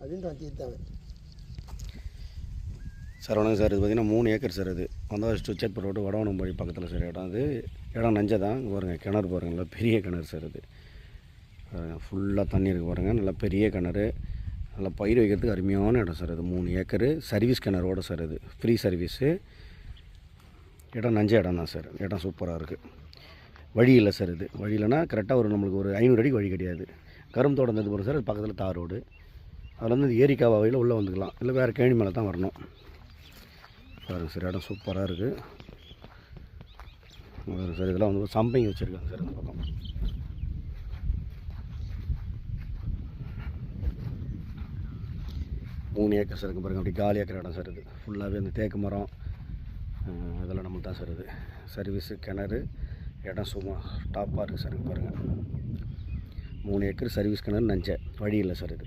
அப்படின்ட்டு தீர்த்தாங்க சார் வணக்கம் சார். இது பார்த்திங்கன்னா மூணு ஏக்கர் சார் இது வந்தால் ஸ்ட்ரிச்சர் ரோடு வடவனம்பாடி பக்கத்தில் சார் இடம் அது. இடம் நஞ்சை தான் இங்க பாருங்க கிணறு பாருங்கள் நல்லா பெரிய கிணறு சார் இது ஃபுல்லாக தண்ணி இருக்குது பாருங்கள் நல்லா பெரிய கிணறு. நல்லா பயிர் வைக்கிறதுக்கு அருமையான இடம் சார் இது மூணு ஏக்கரு. சர்வீஸ் கிணறோட சார் இது ஃப்ரீ சர்வீஸு இடம் நஞ்ச இடம் தான் சார். இடம் சூப்பராக இருக்குது வழி இல்லை சார் இது. வழி இல்லைன்னா கரெக்டாக ஒரு நம்மளுக்கு ஒரு ஐநூறு அடிக்கு வழி கிடையாது. கரும்பு தோட்டம் இருந்தது போகிறோம் சார். அது பக்கத்தில் தார் ரோடு. அதில் வந்து ஏரிக்கா வகையில் உள்ளே வந்துக்கலாம். இல்லை வேறு கேணி மேலே தான் வரணும். பாருங்க சார் இடம் சூப்பராக இருக்குது சார் இதெல்லாம் வந்து சம்பைங்க வச்சுருக்காங்க சார் அந்த பக்கம். மூணு ஏக்கர் சார் இருக்கு பாருங்க. அப்படி காலி ஏக்கர் இடம் சார் இது. ஃபுல்லாகவே அந்த தேக்கு மரம் இதெல்லாம் நம்மளுக்கு தான் சார் இது. சர்வீஸு கிணறு இடம் சும்மா டாப்பாக இருக்குது சார் பாருங்கள் மூணு ஏக்கர் சர்வீஸ் கிணறு நஞ்சை. வழி இல்லை சார் இது.